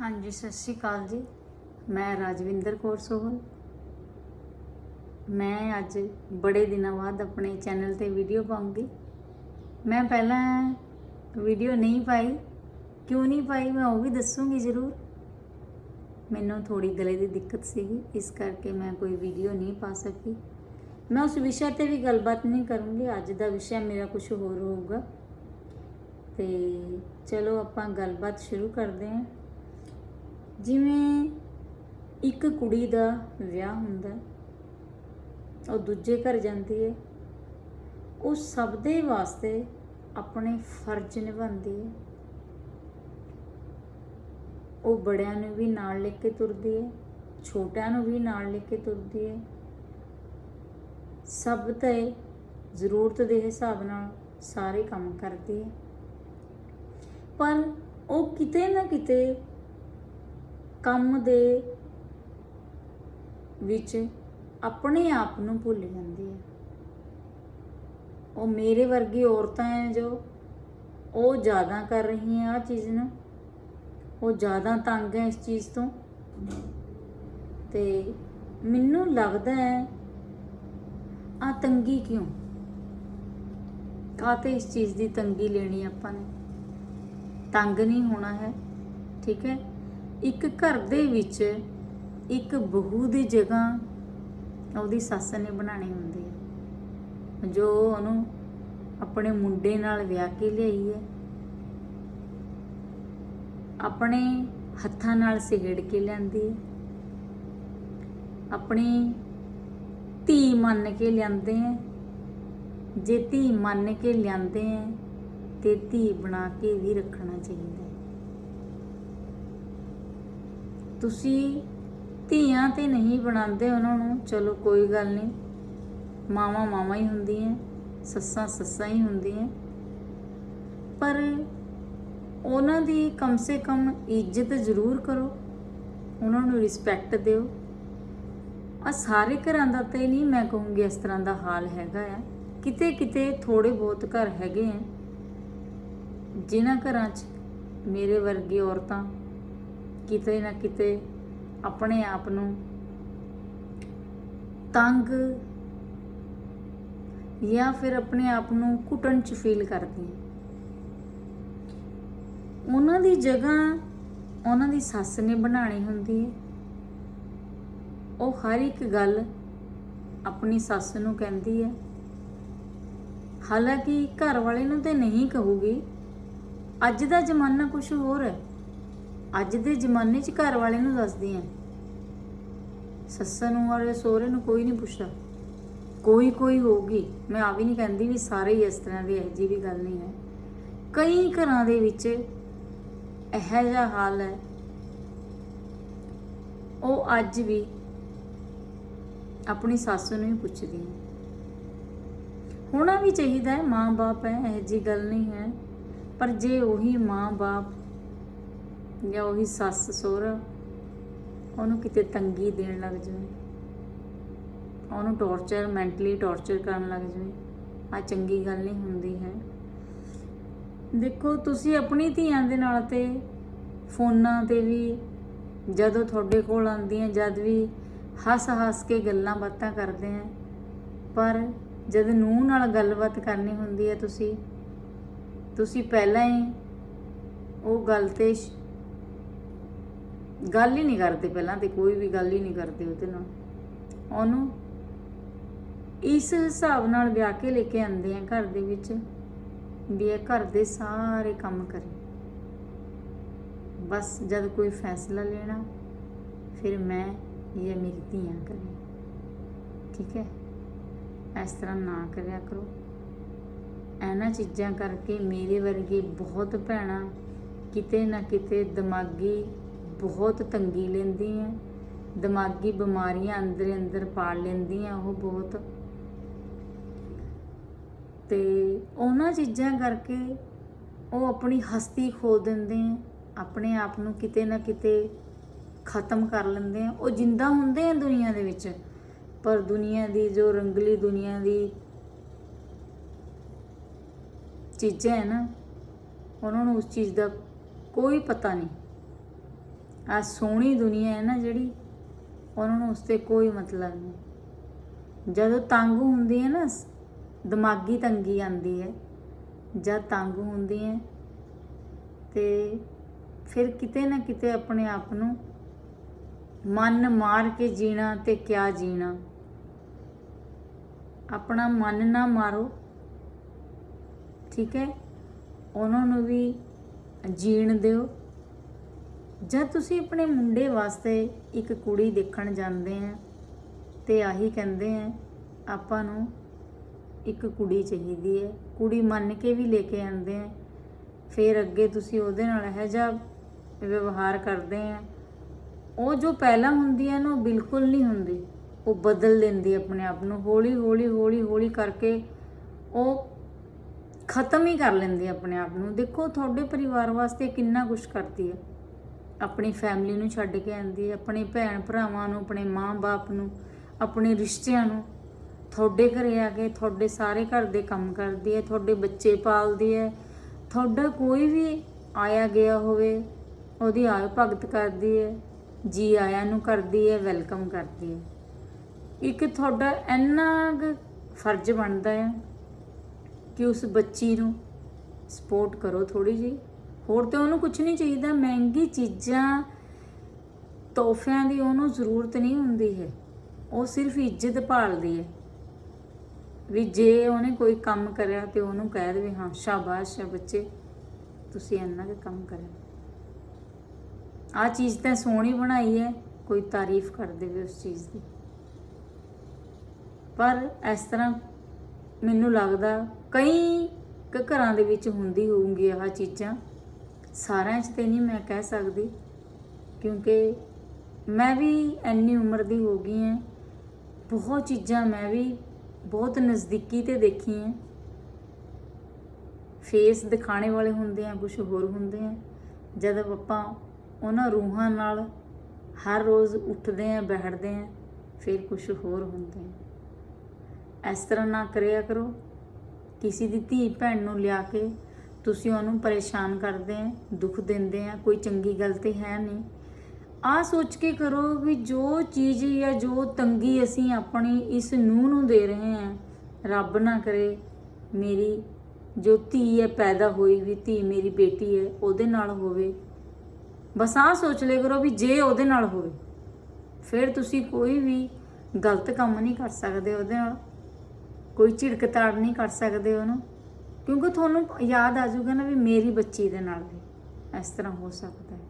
ਹਾਂਜੀ, ਸਤਿ ਸ਼੍ਰੀ ਅਕਾਲ ਜੀ। ਮੈਂ ਰਾਜਵਿੰਦਰ ਕੌਰ ਸੋਹਲ ਮੈਂ ਅੱਜ ਬੜੇ ਦਿਨਾਂ ਬਾਅਦ ਆਪਣੇ ਚੈਨਲ ਤੇ ਵੀਡੀਓ ਪਾਉਂਗੀ। ਮੈਂ ਪਹਿਲਾਂ ਵੀਡੀਓ ਨਹੀਂ ਪਾਈ। ਕਿਉਂ ਨਹੀਂ ਪਾਈ? ਮੈਂ ਉਹ ਵੀ ਦੱਸੂਗੀ ਜ਼ਰੂਰ। ਮੈਨੂੰ ਥੋੜੀ ਗਲੇ ਦੀ ਦਿੱਕਤ ਸੀਗੀ, ਇਸ ਕਰਕੇ ਮੈਂ ਕੋਈ ਵੀਡੀਓ ਨਹੀਂ ਪਾ ਸਕੀ। ਮੈਂ ਉਸ ਵਿਸ਼ੇ ਤੇ ਵੀ ਗੱਲਬਾਤ ਨਹੀਂ ਕਰੂੰਗੀ। ਅੱਜ ਦਾ ਵਿਸ਼ਾ ਮੇਰਾ ਕੁਝ ਹੋਰ ਹੋਊਗਾ। ਤੇ ਚਲੋ ਆਪਾਂ ਗੱਲਬਾਤ ਸ਼ੁਰੂ ਕਰਦੇ ਹਾਂ। ਜਿਵੇਂ ਇੱਕ ਕੁੜੀ ਦਾ ਵਿਆਹ ਹੁੰਦਾ ਉਹ ਦੂਜੇ ਘਰ ਜਾਂਦੀ ਹੈ, ਉਹ ਸਭ ਦੇ ਵਾਸਤੇ ਆਪਣੇ ਫਰਜ਼ ਨਿਭਾਉਂਦੀ ਹੈ। ਉਹ ਬੜਿਆਂ ਨੂੰ ਵੀ ਨਾਲ ਲੈ ਕੇ ਤੁਰਦੀ ਹੈ, ਛੋਟਿਆਂ ਨੂੰ ਵੀ ਨਾਲ ਲੈ ਕੇ ਤੁਰਦੀ ਹੈ। ਸਭ ਤੇ ਜ਼ਰੂਰਤ ਦੇ ਹਿਸਾਬ ਨਾਲ ਸਾਰੇ ਕੰਮ ਕਰਦੀ ਹੈ। ਪਰ ਉਹ ਕਿਤੇ ਨਾ ਕਿਤੇ ਕੰਮ ਦੇ ਵਿੱਚ ਆਪਣੇ ਆਪ ਨੂੰ ਭੁੱਲ ਜਾਂਦੀ ਹੈ। ਉਹ ਮੇਰੇ ਵਰਗੀ ਔਰਤਾਂ ਹੈ ਜੋ ਉਹ ਜ਼ਿਆਦਾ ਕਰ ਰਹੀਆਂ ਆ ਚੀਜ਼ ਨੂੰ। ਉਹ ਜ਼ਿਆਦਾ ਤੰਗ ਹੈ ਇਸ ਚੀਜ਼ ਤੋਂ। ਤੇ ਮੈਨੂੰ ਲੱਗਦਾ ਹੈ ਆ ਤੰਗੀ ਕਿਉਂ? ਕਾਤੇ ਇਸ ਚੀਜ਼ ਦੀ ਤੰਗੀ ਲੈਣੀ ਆਪਾਂ ਨੇ? ਤੰਗ ਨਹੀਂ ਹੋਣਾ ਹੈ, ਠੀਕ ਹੈ? ਇੱਕ ਘਰ ਦੇ ਵਿੱਚ ਇੱਕ ਬਹੂ ਦੀ ਜਗ੍ਹਾ ਉਹਦੀ ਸੱਸ ਨੇ ਬਣਾਣੀ ਹੁੰਦੀ ਹੈ। ਜੋ ਉਹਨੂੰ ਆਪਣੇ ਮੁੰਡੇ ਨਾਲ ਵਿਆਹ ਕੇ ਲਿਆਈ ਹੈ। ਆਪਣੇ ਹੱਥਾਂ ਨਾਲ ਸਿਗੜ ਕੇ ਲਿਆਂਦੀ ਹੈ। ਆਪਣੀ ਧੀ ਮੰਨ ਕੇ ਲਿਆਂਦੇ ਹੈ। ਜੇ ਧੀ ਮੰਨ ਕੇ ਲਿਆਂਦੇ ਹੈ, ਤੇ ਧੀ ਬਣਾ ਕੇ ਵੀ ਰੱਖਣਾ ਚਾਹੀਦਾ ਹੈ ਤੁਸੀਂ ਧੀਆਂ ਤੇ ਨਹੀਂ ਬਣਾਉਂਦੇ ਉਹਨਾਂ ਨੂੰ, ਚਲੋ ਕੋਈ ਗੱਲ ਨਹੀਂ। ਮਾਵਾਂ ਮਾਵਾਂ ਹੀ ਹੁੰਦੀਆਂ, ਸੱਸਾਂ ਸੱਸਾਂ ਹੀ ਹੁੰਦੀਆਂ। ਪਰ ਉਹਨਾਂ ਦੀ ਕਮ ਸੇ ਕਮ ਇੱਜ਼ਤ ਜ਼ਰੂਰ ਕਰੋ, ਉਹਨਾਂ ਨੂੰ ਰਿਸਪੈਕਟ ਦਿਓ। ਆ ਸਾਰੇ ਘਰਾਂ ਦਾ ਤੇ ਨਹੀਂ, ਮੈਂ ਕਹੂੰਗੀ ਇਸ ਤਰ੍ਹਾਂ ਦਾ ਹਾਲ ਹੈਗਾ ਆ। ਕਿਤੇ ਕਿਤੇ ਥੋੜੇ ਬਹੁਤ ਘਰ ਹੈਗੇ ਆ, ਜਿਨ੍ਹਾਂ ਘਰਾਂ 'ਚ ਮੇਰੇ ਵਰਗੀ ਔਰਤਾਂ ਕਿਤੇ ਨਾ ਕਿਤੇ ਆਪਣੇ ਆਪ ਨੂੰ ਤੰਗ ਜਾਂ ਫਿਰ ਆਪਣੇ ਆਪ ਨੂੰ ਘੁਟਣ ਚ ਫੀਲ ਕਰਦੀ ਹੈ। ਉਹਨਾਂ ਦੀ ਜਗ੍ਹਾ ਉਹਨਾਂ ਦੀ ਸੱਸ ਨੇ ਬਣਾਣੀ ਹੁੰਦੀ ਹੈ। ਉਹ ਹਰ ਇੱਕ ਗੱਲ ਆਪਣੀ ਸੱਸ ਨੂੰ ਕਹਿੰਦੀ ਹੈ। ਹਾਲਾਂਕਿ ਘਰ ਵਾਲੇ ਨੂੰ ਤੇ ਨਹੀਂ ਕਹੂਗੀ। ਅੱਜ ਦਾ ਜ਼ਮਾਨਾ ਕੁਝ ਹੋਰ ਹੈ। ਅੱਜ ਦੇ ਜ਼ਮਾਨੇ 'ਚ ਘਰ ਵਾਲੇ ਨੂੰ ਦੱਸਦੀ ਆ। ਸੱਸਾਂ ਨੂੰ ਔਰ ਸਹੁਰੇ ਨੂੰ ਕੋਈ ਨਹੀਂ ਪੁੱਛਦਾ। ਕੋਈ ਕੋਈ ਹੋਊਗੀ। ਮੈਂ ਆ ਵੀ ਨਹੀਂ ਕਹਿੰਦੀ ਵੀ ਸਾਰੇ ਹੀ ਇਸ ਤਰ੍ਹਾਂ ਦੇ ਇਹ ਜੀ ਵੀ ਗੱਲ ਨਹੀਂ ਹੈ। ਕਈ ਘਰਾਂ ਦੇ ਵਿੱਚ ਇਹੋ ਜਿਹਾ ਹਾਲ ਹੈ। ਉਹ ਅੱਜ ਵੀ ਆਪਣੀ ਸੱਸ ਨੂੰ ਹੀ ਪੁੱਛਦੀ ਹੈ ਹੋਣਾ ਵੀ ਚਾਹੀਦਾ ਹੈ, ਮਾਂ-ਬਾਪ ਹੈ, ਇਹ ਜੀ ਗੱਲ ਨਹੀਂ ਹੈ। ਪਰ ਜੇ ਉਹੀ ਮਾਂ-ਬਾਪ ਜਾਂ ਉਹੀ ਸੱਸ ਸਹੁਰਾ, ਉਹਨੂੰ ਕਿਤੇ ਤੰਗੀ ਦੇਣ ਲੱਗ ਜਾਵੇ। ਉਹਨੂੰ ਟੌਰਚਰ ਮੈਂਟਲੀ ਟੌਰਚਰ ਕਰਨ ਲੱਗ ਜਾਵੇ। ਆ ਚੰਗੀ ਗੱਲ ਨਹੀਂ ਹੁੰਦੀ ਹੈ। ਦੇਖੋ, ਤੁਸੀਂ ਆਪਣੀ ਧੀਆਂ ਦੇ ਨਾਲ ਤੇ ਫੋਨਾਂ ਤੇ ਵੀ ਜਦੋਂ ਤੁਹਾਡੇ ਕੋਲ ਆਉਂਦੀਆਂ, ਜਦ ਵੀ ਹੱਸ-ਹੱਸ ਕੇ ਗੱਲਾਂ ਬਾਤਾਂ ਕਰਦੇ ਆ, ਪਰ ਜਦ ਨੂੰਹ ਨਾਲ ਗੱਲਬਾਤ ਕਰਨੀ ਹੁੰਦੀ ਹੈ ਤੁਸੀਂ ਤੁਸੀਂ ਪਹਿਲਾਂ ਹੀ ਉਹ ਗੱਲ ਤੇ ਸ਼- ਗੱਲ ਹੀ ਨਹੀਂ ਕਰਦੇ ਪਹਿਲਾਂ ਤੇ, ਕੋਈ ਵੀ ਗੱਲ ਹੀ ਨਹੀਂ ਕਰਦੇ ਉਹਦੇ ਨਾਲ। ਉਹਨੂੰ ਇਸ ਹਿਸਾਬ ਨਾਲ ਵਿਆਹ ਕੇ ਲੈ ਕੇ ਆਉਂਦੇ ਆ ਘਰ ਦੇ ਵਿੱਚ ਵੀ ਇਹ ਘਰ ਦੇ ਸਾਰੇ ਕੰਮ ਕਰੇ। ਬਸ ਜਦ ਕੋਈ ਫੈਸਲਾ ਲੈਣਾ, ਫਿਰ ਮੈਂ ਜਾਂ ਮੇਰੀ ਧੀਆਂ ਕਰੇ। ਠੀਕ ਹੈ? ਇਸ ਤਰ੍ਹਾਂ ਨਾ ਕਰਿਆ ਕਰੋ। ਇਹਨਾਂ ਚੀਜ਼ਾਂ ਕਰਕੇ ਮੇਰੇ ਵਰਗੇ ਬਹੁਤ ਭੈਣਾਂ ਕਿਤੇ ਨਾ ਕਿਤੇ ਦਿਮਾਗੀ ਬਹੁਤ ਤੰਗੀ ਲੈਂਦੀ ਹੈ, ਦਿਮਾਗੀ ਬਿਮਾਰੀਆਂ ਅੰਦਰ ਅੰਦਰ ਪਾਲ ਲੈਂਦੀਆਂ ਉਹ ਬਹੁਤ। ਤੇ ਉਹਨਾਂ ਚੀਜ਼ਾਂ ਕਰਕੇ ਉਹ ਆਪਣੀ ਹਸਤੀ ਖੋ ਦਿੰਦੇ ਆ ਆਪਣੇ ਆਪ ਨੂੰ ਕਿਤੇ ਨਾ ਕਿਤੇ ਖਤਮ ਕਰ ਲੈਂਦੇ ਆ ਉਹ ਜਿੰਦਾ ਹੁੰਦੇ ਆ ਦੁਨੀਆ ਦੇ ਵਿੱਚ, ਪਰ ਦੁਨੀਆ ਦੀ ਜੋ ਰੰਗਲੀ ਦੁਨੀਆ ਦੀ ਚੀਜ਼ਾਂ ਹੈ ਨਾ, ਉਹਨਾਂ ਨੂੰ ਉਸ ਚੀਜ਼ ਦਾ ਕੋਈ ਪਤਾ ਨਹੀਂ। ਆ ਸੋਹਣੀ ਦੁਨੀਆ ਹੈ ਨਾ ਜਿਹੜੀ, ਉਹਨਾਂ ਨੂੰ ਉਸ ਤੇ ਕੋਈ ਮਤਲਬ ਨਹੀਂ। ਜਦੋਂ ਤੰਗ ਹੁੰਦੀ ਹੈ ਨਾ, ਦਿਮਾਗੀ ਤੰਗੀ ਆਉਂਦੀ ਹੈ, ਜਦ ਤੰਗ ਹੁੰਦੀ ਹੈ, ਤੇ ਫਿਰ ਕਿਤੇ ਨਾ ਕਿਤੇ ਆਪਣੇ ਆਪ ਨੂੰ ਮਨ ਮਾਰ ਕੇ ਜੀਣਾ ਤੇ ਕਿਆ ਜੀਣਾ। ਆਪਣਾ ਮਨ ਨਾ ਮਾਰੋ, ਠੀਕ ਹੈ? ਉਹਨਾਂ ਨੂੰ ਵੀ ਜੀਣ ਦਿਓ। ਜਦ ਤੁਸੀਂ ਆਪਣੇ ਮੁੰਡੇ ਵਾਸਤੇ ਇੱਕ ਕੁੜੀ ਦੇਖਣ ਜਾਂਦੇ ਆ, ਤੇ ਆਹੀ ਕਹਿੰਦੇ ਆ, ਆਪਾਂ ਨੂੰ ਇੱਕ ਕੁੜੀ ਚਾਹੀਦੀ ਹੈ। ਕੁੜੀ ਮੰਨ ਕੇ ਵੀ ਲੈ ਕੇ ਆਉਂਦੇ ਆ। ਫਿਰ ਅੱਗੇ ਤੁਸੀਂ ਉਹਦੇ ਨਾਲ ਇਹੋ ਜਿਹਾ ਵਿਵਹਾਰ ਕਰਦੇ ਆ। ਉਹ ਜੋ ਪਹਿਲਾਂ ਹੁੰਦੀ ਹੈ ਨਾ, ਉਹ ਬਿਲਕੁਲ ਨਹੀਂ ਹੁੰਦੀ। ਉਹ ਬਦਲ ਲੈਂਦੀ ਆਪਣੇ ਆਪ ਨੂੰ। ਹੌਲੀ ਹੌਲੀ ਹੌਲੀ ਹੌਲੀ ਕਰਕੇ ਉਹ ਖਤਮ ਹੀ ਕਰ ਲੈਂਦੀ ਆਪਣੇ ਆਪ ਨੂੰ। ਦੇਖੋ, ਤੁਹਾਡੇ ਪਰਿਵਾਰ ਵਾਸਤੇ ਕਿੰਨਾ ਕੁਝ ਕਰਦੀ ਹੈ। ਆਪਣੀ ਫੈਮਿਲੀ ਨੂੰ ਛੱਡ ਕੇ ਆਉਂਦੀ ਹੈ, ਆਪਣੇ ਭੈਣ ਭਰਾਵਾਂ ਨੂੰ, ਆਪਣੇ ਮਾਂ-ਬਾਪ ਨੂੰ, ਆਪਣੇ ਰਿਸ਼ਤਿਆਂ ਨੂੰ। ਤੁਹਾਡੇ ਘਰੇ ਆ ਕੇ ਤੁਹਾਡੇ ਸਾਰੇ ਘਰ ਦੇ ਕੰਮ ਕਰਦੀ ਹੈ, ਤੁਹਾਡੇ ਬੱਚੇ ਪਾਲਦੀ ਹੈ। ਤੁਹਾਡਾ ਕੋਈ ਵੀ ਆਇਆ ਗਿਆ ਹੋਵੇ, ਉਹਦੀ ਆਏ ਭਗਤ ਕਰਦੀ ਹੈ, ਜੀ ਆਇਆਂ ਨੂੰ ਕਰਦੀ ਹੈ ਵੈਲਕਮ ਕਰਦੀ ਹੈ। ਇੱਕ ਤੁਹਾਡਾ ਇੰਨਾ ਕੁ ਫਰਜ਼ ਬਣਦਾ ਹੈ ਕਿ ਉਸ ਬੱਚੀ ਨੂੰ ਸਪੋਰਟ ਕਰੋ ਥੋੜੀ ਜੀ ਹੋਰ ਤੇ ਉਹਨੂੰ ਕੁਝ ਨਹੀਂ ਚਾਹੀਦਾ, ਮਹਿੰਗੀ ਚੀਜ਼ਾਂ, ਤੋਹਫਿਆਂ ਦੀ ਉਹਨੂੰ ਜ਼ਰੂਰਤ ਨਹੀਂ ਹੁੰਦੀ ਹੈ। ਉਹ ਸਿਰਫ ਇੱਜ਼ਤ ਭਾਲਦੀ ਹੈ ਵੀ ਜੇ ਉਹਨੇ ਕੋਈ ਕੰਮ ਕਰਿਆ ਤੇ ਉਹਨੂੰ ਕਹਿ ਦੇਵੇ, ਹਾਂ, ਸ਼ਾਬਾਸ਼ ਹੈ ਬੱਚੇ, ਤੁਸੀਂ ਇੰਨਾ ਕੁ ਕੰਮ ਕਰਿਆ। ਆ ਚੀਜ਼ ਤਾਂ ਸੋਹਣੀ ਬਣਾਈ ਹੈ, ਕੋਈ ਤਾਰੀਫ ਕਰ ਦੇਵੇ ਉਸ ਚੀਜ਼ ਦੀ। ਪਰ ਇਸ ਤਰ੍ਹਾਂ ਮੈਨੂੰ ਲੱਗਦਾ ਕਈ ਘਰਾਂ ਦੇ ਵਿੱਚ ਹੁੰਦੀ ਹੋਊਗੀ ਆਹ ਚੀਜ਼ਾਂ। ਸਾਰਿਆਂ 'ਚ ਤੇ ਨਹੀਂ ਮੈਂ ਕਹਿ ਸਕਦੀ, ਕਿਉਂਕਿ ਮੈਂ ਵੀ ਇੰਨੀ ਉਮਰ ਦੀ ਹੋ ਗਈ ਹਾਂ ਬਹੁਤ ਚੀਜ਼ਾਂ ਮੈਂ ਵੀ ਬਹੁਤ ਨਜ਼ਦੀਕੀ ਤੇ ਦੇਖੀ ਹੈ ਫੇਸ ਦਿਖਾਣੇ ਵਾਲੇ ਹੁੰਦੇ ਆ ਕੁਝ ਹੋਰ ਹੁੰਦੇ ਆ। ਜਦ ਆਪਾਂ ਉਹਨਾਂ ਰੂਹਾਂ ਨਾਲ ਹਰ ਰੋਜ਼ ਉੱਠਦੇ ਆ, ਬੈਠਦੇ ਆ, ਫਿਰ ਕੁਝ ਹੋਰ ਹੁੰਦੇ ਆ। ਇਸ ਤਰ੍ਹਾਂ ਨਾ ਕਰਿਆ ਕਰੋ। ਕਿਸੇ ਦੀ ਧੀ ਭੈਣ ਨੂੰ ਲਿਆ ਕੇ ਤੁਸੀਂ ਉਹਨੂੰ ਪਰੇਸ਼ਾਨ ਕਰਦੇ ਆ, ਦੁੱਖ ਦਿੰਦੇ ਆ, ਕੋਈ ਚੰਗੀ ਗੱਲ ਤੇ ਹੈ ਨਹੀਂ। ਆ ਸੋਚ ਕੇ ਕਰੋ ਵੀ ਜੋ ਚੀਜ਼ ਜਾਂ ਜੋ ਤੰਗੀ ਅਸੀਂ ਆਪਣੀ ਇਸ ਨੂੰਹ ਨੂੰ ਦੇ ਰਹੇ ਹਾਂ ਰੱਬ ਨਾ ਕਰੇ ਮੇਰੀ ਜੋ ਧੀ ਹੈ ਪੈਦਾ ਹੋਈ ਵੀ ਧੀ ਮੇਰੀ ਬੇਟੀ ਹੈ, ਉਹਦੇ ਨਾਲ ਹੋਵੇ। ਬਸ ਆ ਸੋਚ ਲਿਆ ਕਰੋ ਵੀ ਜੇ ਉਹਦੇ ਨਾਲ ਹੋਵੇ, ਫਿਰ ਤੁਸੀਂ ਕੋਈ ਵੀ ਗਲਤ ਕੰਮ ਨਹੀਂ ਕਰ ਸਕਦੇ ਉਹਦੇ ਨਾਲ। ਕੋਈ ਝਿੜਕਤਾੜ ਨਹੀਂ ਕਰ ਸਕਦੇ ਉਹਨੂੰ। ਕਿਉਂਕਿ ਤੁਹਾਨੂੰ ਯਾਦ ਆ ਜਾਊਗਾ ਨਾ ਵੀ ਮੇਰੀ ਬੱਚੀ ਦੇ ਨਾਲ ਵੀ ਇਸ ਤਰ੍ਹਾਂ ਹੋ ਸਕਦਾ ਹੈ।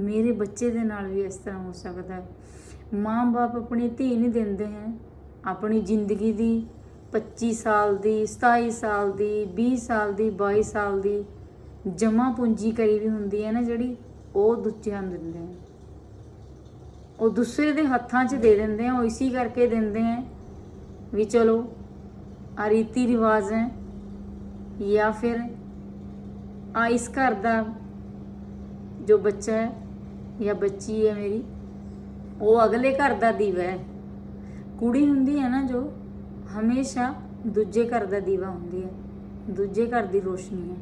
ਮੇਰੇ ਬੱਚੇ ਦੇ ਨਾਲ ਵੀ ਇਸ ਤਰ੍ਹਾਂ ਹੋ ਸਕਦਾ ਹੈ। ਮਾਂ-ਬਾਪ ਆਪਣੀ ਧੀ ਨਹੀਂ ਦਿੰਦੇ ਹੈ। ਆਪਣੀ ਜ਼ਿੰਦਗੀ ਦੀ 25 ਸਾਲ ਦੀ 27 ਸਾਲ ਦੀ 20 ਸਾਲ ਦੀ 22 ਸਾਲ ਦੀ ਜਮਾ ਪੂੰਜੀ ਕਰੀ ਵੀ ਹੁੰਦੀ ਹੈ ਨਾ ਜਿਹੜੀ, ਉਹ ਦੂਜਿਆਂ ਨੂੰ ਦਿੰਦੇ ਆ ਉਹ ਦੂਸਰੇ ਦੇ ਹੱਥਾਂ 'ਚ ਦੇ ਦਿੰਦੇ ਆ ਉਹ ਇਸੀ ਕਰਕੇ ਦਿੰਦੇ ਆ ਵੀ ਚਲੋ ਆ ਰੀਤੀ ਰਿਵਾਜ ਹੈ। ਜਾਂ ਫਿਰ ਆ ਇਸ ਘਰ ਦਾ ਜੋ ਬੱਚਾ ਹੈ ਜਾਂ ਬੱਚੀ ਹੈ ਮੇਰੀ, ਉਹ ਅਗਲੇ ਘਰ ਦਾ ਦੀਵਾ ਹੈ। ਕੁੜੀ ਹੁੰਦੀ ਹੈ ਨਾ ਜੋ, ਹਮੇਸ਼ਾ ਦੂਜੇ ਘਰ ਦਾ ਦੀਵਾ ਹੁੰਦੀ ਹੈ, ਦੂਜੇ ਘਰ ਦੀ ਰੋਸ਼ਨੀ ਹੈ।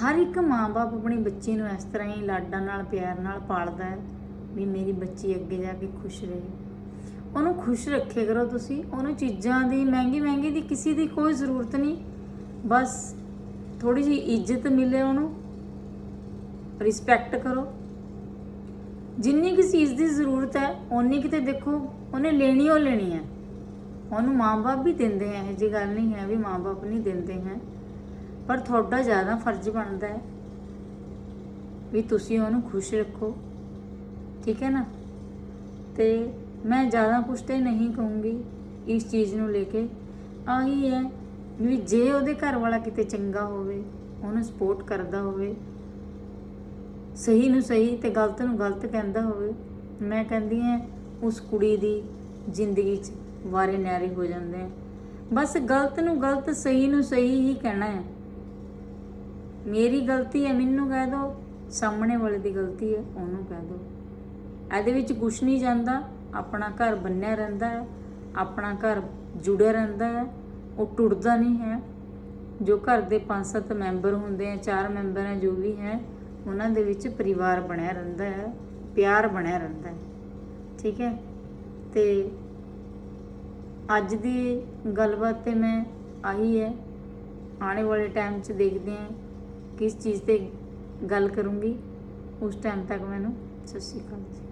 ਹਰ ਇੱਕ ਮਾਂ-ਬਾਪ ਆਪਣੀ ਬੱਚੀ ਨੂੰ ਇਸ ਤਰ੍ਹਾਂ ਹੀ ਲਾਡਾਂ ਨਾਲ, ਪਿਆਰ ਨਾਲ ਪਾਲਦਾ ਹੈ ਵੀ ਮੇਰੀ ਬੱਚੀ ਅੱਗੇ ਜਾ ਕੇ ਖੁਸ਼ ਰਹੇ। ਉਹਨੂੰ ਖੁਸ਼ ਰੱਖੇ ਕਰੋ ਤੁਸੀਂ, ਉਹਨੂੰ ਚੀਜ਼ਾਂ ਦੀ ਮਹਿੰਗੀ ਮਹਿੰਗੀ ਦੀ ਕਿਸੇ ਦੀ ਕੋਈ ਜ਼ਰੂਰਤ ਨਹੀਂ। ਬਸ ਥੋੜੀ ਜਿਹੀ ਇੱਜ਼ਤ ਮਿਲੇ ਉਹਨੂੰ ਰਿਸਪੈਕਟ ਕਰੋ। ਜਿੰਨੀ ਕਿਸ ਚੀਜ਼ ਦੀ ਜ਼ਰੂਰਤ ਹੈ, ਓਨੀ ਕਿਤੇ ਦੇਖੋ, ਉਹਨੇ ਲੈਣੀ ਉਹ ਲੈਣੀ ਹੈ। ਉਹਨੂੰ ਮਾਂ-ਬਾਪ ਵੀ ਦਿੰਦੇ ਆ, ਇਹ ਜੀ ਗੱਲ ਨਹੀਂ ਹੈ ਵੀ ਮਾਂ-ਬਾਪ ਨਹੀਂ ਦਿੰਦੇ ਹੈ। ਪਰ ਤੁਹਾਡਾ ਜ਼ਿਆਦਾ ਫਰਜ਼ ਬਣਦਾ ਹੈ ਵੀ ਤੁਸੀਂ ਉਹਨੂੰ ਖੁਸ਼ ਰੱਖੋ। ਠੀਕ ਹੈ ਨਾ? ਤੇ ਮੈਂ ਜ਼ਿਆਦਾ ਕੁਛ ਤੇ ਨਹੀਂ ਕਹੂੰਗੀ ਇਸ ਚੀਜ਼ ਨੂੰ ਲੈ ਕੇ। ਆਹੀ ਹੈ ਵੀ ਜੇ ਉਹਦੇ ਘਰ ਵਾਲਾ ਕਿਤੇ ਚੰਗਾ ਹੋਵੇ, ਉਹਨੂੰ ਸਪੋਰਟ ਕਰਦਾ ਹੋਵੇ, ਸਹੀ ਨੂੰ ਸਹੀ ਤੇ ਗਲਤ ਨੂੰ ਗਲਤ ਕਹਿੰਦਾ ਹੋਵੇ, ਮੈਂ ਕਹਿੰਦੀ ਹਾਂ ਉਸ ਕੁੜੀ ਦੀ ਜ਼ਿੰਦਗੀ 'ਚ ਵਾਰੇ ਨਿਆਰੇ ਹੋ ਜਾਂਦੇ ਆ। ਬਸ ਗਲਤ ਨੂੰ ਗਲਤ, ਸਹੀ ਨੂੰ ਸਹੀ ਹੀ ਕਹਿਣਾ ਹੈ। ਮੇਰੀ ਗਲਤੀ ਹੈ, ਮੈਨੂੰ ਕਹਿ ਦੋ, ਸਾਹਮਣੇ ਵਾਲੇ ਦੀ ਗਲਤੀ ਹੈ, ਉਹਨੂੰ ਕਹਿ ਦੋ। ਇਹਦੇ ਵਿੱਚ ਕੁਛ ਨਹੀਂ ਜਾਂਦਾ, ਆਪਣਾ ਘਰ ਬੰਨਿਆ ਰਹਿੰਦਾ ਹੈ, ਆਪਣਾ ਘਰ ਜੁੜਿਆ ਰਹਿੰਦਾ ਹੈ ਉਹ ਟੁੱਟਦਾ ਨਹੀਂ ਹੈ। ਜੋ ਘਰ ਦੇ ਪੰਜ ਸੱਤ ਮੈਂਬਰ ਹੁੰਦੇ ਆ, ਚਾਰ ਮੈਂਬਰ ਹੈ ਜੋ ਵੀ ਹੈ, ਉਹਨਾਂ ਦੇ ਵਿੱਚ ਪਰਿਵਾਰ ਬਣਿਆ ਰਹਿੰਦਾ ਹੈ, ਪਿਆਰ ਬਣਿਆ ਰਹਿੰਦਾ ਹੈ। ਠੀਕ ਹੈ? ਤੇ ਅੱਜ ਦੀ ਗੱਲਬਾਤ ਤੇ ਮੈਂ ਆਹੀ ਹੈ। ਆਉਣੇ ਵਾਲੇ ਟਾਈਮ 'ਚ ਦੇਖਦੇ ਹਾਂ ਕਿਸ ਚੀਜ਼ ਤੇ ਗੱਲ ਕਰੂੰਗੀ। ਉਸ ਟਾਈਮ ਤੱਕ ਮੈਨੂੰ, ਸਤਿ ਸ਼੍ਰੀ ਅਕਾਲ ਜੀ।